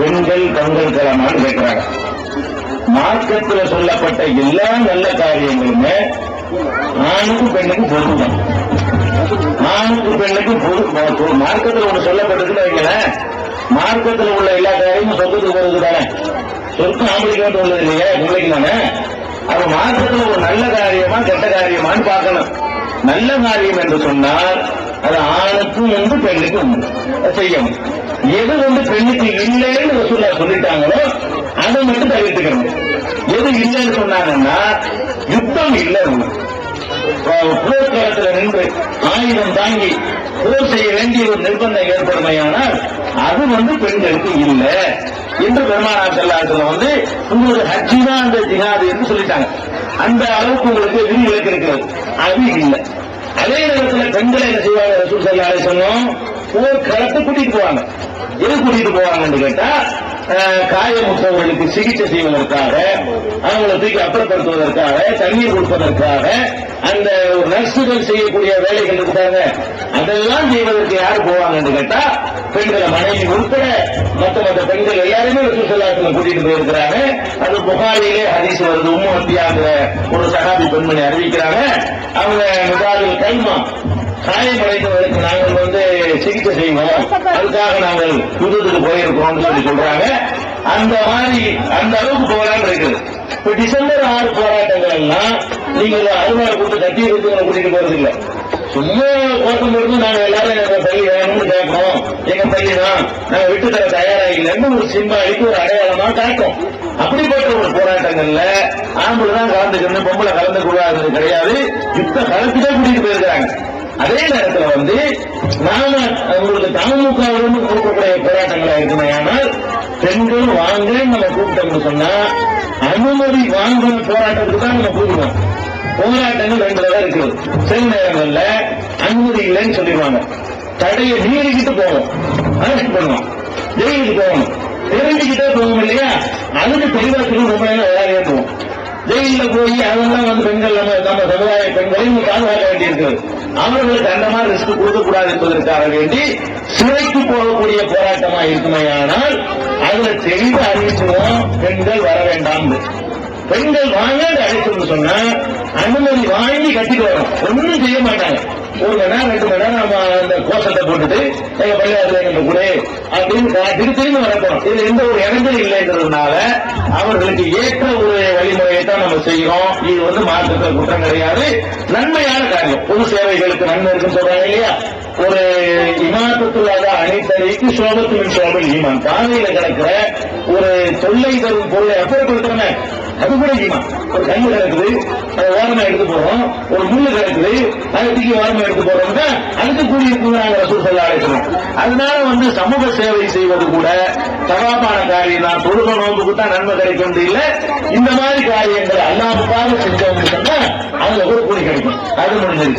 பெண்கள் பங்கெடுக்கலாமான்னு கேட்கிறாங்க. மார்க்கத்தில் சொல்லப்பட்ட எல்லா நல்ல காரியங்களுமே ஆணுக்கும் பெண்ணுக்கும் பொருத்தம் ஆணுக்கு பெண்ணுக்கு பொது பொது- மார்க்கத்துல சொல்லப்பட்டிருக்குன்னு வைங்களேன். மார்க்கத்தில் உள்ள எல்லா காரியமும் சொத்துக்கு வருது தானே? சொத்து ஆம்பளைக்கு மட்டும் உள்ளது இல்லையா பிள்ளைக்கு தானே? அது மார்க்கத்தில் ஒரு நல்ல காரியமா கெட்ட காரியமான்னு பார்க்கணும். நல்ல காரியம் என்று சொன்னால் அது ஆணுக்கும் உண்டு பெண்ணுக்கும் உண்டு. செய்யும் எது வந்து பெண்ணுக்கு இல்லைன்னு ரசூல்லா சொல்லிட்டாங்களோ அதை மட்டும் தவிர்த்துக்கணும். எது இல்லைன்னு சொன்னாங்கன்னா யுத்தம் இல்லை உங்களுக்கு போர்க்களத்தில் நின்று ஆயுதம் தாங்கி போர் செய்ய வேண்டிய ஒரு நிர்பந்தம் ஏற்படுமையானால் அது வந்து பெண்களுக்கு இல்லை என்று பெருமானா செல்லாத்துல வந்து உங்களுக்கு ஹஜ்ஜி தான் அந்த ஜிஹாது என்று சொல்லிட்டாங்க. அந்த அளவுக்கு உங்களுக்கு விதிவிலக்கு இருக்கிறது. அது இல்லை. அதே நேரத்தில் பெண்களை என்ன செய்வாங்க? ரசூல் சல்லாலே சொன்னோம் கூட்டிட்டு போவாங்க. எது கூட்டிட்டு போவாங்கன்னு கேட்டா காயமுற்றவர்களுக்கு சிகிச்சை செய்வதற்காக அவங்களை தூக்கி அப்புறப்படுத்துவதற்காக தண்ணீர் கொடுப்பதற்காக அந்த ஒரு நர்சுகள் செய்யக்கூடிய வேலைகள் இருக்காங்க அதெல்லாம் செய்வதற்கு யார் போவாங்கன்னு கேட்டா பெண்களை மனைவி உட்பட மற்ற மற்ற பெண்கள் எல்லாருமே சுற்றுலாத்துல கூட்டிட்டு போயிருக்கிறாங்க. அது புகாரிலே ஹதீஸ் வருது. உம்மு ஹத்தியாங்கிற ஒரு சகாபி பெண்மணி அறிவிக்கிறாங்க. அவங்க முகாதில் கைமா காயமடைந்தவருக்கு நாங்கள் வந்து சிகிச்சை செய்வோம். அதுக்காக நாங்கள் யுத்தத்துக்கு போயிருக்கோம்னு சொல்லி சொல்றாங்க. அந்த மாதிரி அந்த அளவுக்கு போகலான்னு இருக்குது. இப்ப டிசம்பர் ஆறு போராட்டங்கள் எல்லாம் நீங்கள் அறுவாடு கொடுத்து கட்டி இருக்கு கூட்டிட்டு போறது இல்லை. சும்மா கோட்டம் போட்டு நாங்க எல்லாரும் எங்க பள்ளி வேணும்னு கேட்போம். எங்க பள்ளி தான் நாங்க விட்டு தர தயாராகலன்னு ஒரு சிம்பாலிக்கு ஒரு அடையாளமா காட்டும். அப்படிப்பட்ட ஒரு போராட்டங்கள்ல ஆம்பளை தான் கலந்துக்கணும் பொம்பளை கலந்து கூடாது கிடையாது. யுத்த கலந்துதான் கூட்டிட்டு போயிருக்காங்க அதே நேரத்தில் வந்து நாம உங்களுக்கு தமுகவிலிருந்து கூப்பிடக்கூடிய போராட்டங்களா இருக்குமே ஆனால் பெண்கள் வாங்க நம்ம கூப்பிட்டோம்னு சொன்னா அனுமதி வாங்குற போராட்டத்துக்கு தான் நம்ம கூப்பிடுவோம். போராட்டங்கள் ரெண்டு தான் இருக்குது சில நேரங்கள்ல அனுமதி இல்லைன்னு சொல்லிடுவாங்க. தடையை மீறிக்கிட்டு போவோம். அரெஸ்ட் பண்ணுவோம். ஜெயிலுக்கு போகணும் தெரிஞ்சுக்கிட்டே போவோம் இல்லையா? அதுக்கு தெளிவாக்கு ரொம்ப நேரம் விளையாடுவோம் ஜெயிலில் போய் அதெல்லாம் வந்து பெண்கள் நம்ம நம்ம சமுதாய பெண்களையும் பாதுகாக்க வேண்டியிருக்கிறது அவர்களுக்கு அந்த மாதிரி ரிஸ்க் கொடுக்கக்கூடாது என்பதற்காக வேண்டி சிறைக்கு போகக்கூடிய போராட்டமா இருக்குமையானால் அதுல தெளிவு அறிவிச்சுவோம் பெண்கள் வர வேண்டாம் பெண்கள் வாங்க அழைச்சு சொன்னா அனுமதி வாங்கி கட்டிட்டு வரும் ஒன்றும் செய்ய மாட்டாங்க. ஒரு மணி நேரம் ரெண்டு மணி நேரம் நம்ம அந்த கோஷத்தை போட்டுட்டு எங்க பள்ளியாத்துல எங்க கூட அப்படின்னு காட்டிட்டு திரும்பி வரப்போம் இது எந்த ஒரு இடங்கள் இல்லைன்றதுனால அவர்களுக்கு ஏற்ற ஒரு வழிமுறையை தான் நம்ம செய்யறோம். இது வந்து மாற்றத்தில் குற்றம் கிடையாது. நன்மையான காரியம். பொது சேவைகளுக்கு நன்மை இருக்குன்னு சொல்றாங்க இல்லையா? ஒரு இமாத்தத்துள்ளாத அனைத்தறிக்கு சோபத்துவின் சோபல் ஈமான். காலையில கிடக்கிற ஒரு தொல்லை தரும் பொருளை அப்புறப்படுத்துறமே அது கூட ஈமான் ஒரு கல் கிடக்குது அதை ஓரமா எடுத்து போறோம் ஒரு முள்ளு கிடக்குது அதை தூக்கி ஓரமா எடுத்து போறோம்னா அதுக்கு கூடி இருக்குறாங்க ரசூல் சல்லா அலிஸ்லாம் அதனால வந்து சமூக சேவை செய்வது கூட தகாப்பான காரியம் தான் தொழுக நோம்புக்கு தான் நன்மை கிடைக்கும் இல்ல. இந்த மாதிரி காரியங்களை அல்லாமுக்காக செஞ்சவங்க சொன்னா அதுல ஒரு கூலி கிடைக்கும். அது முடிஞ்சிருச்சு.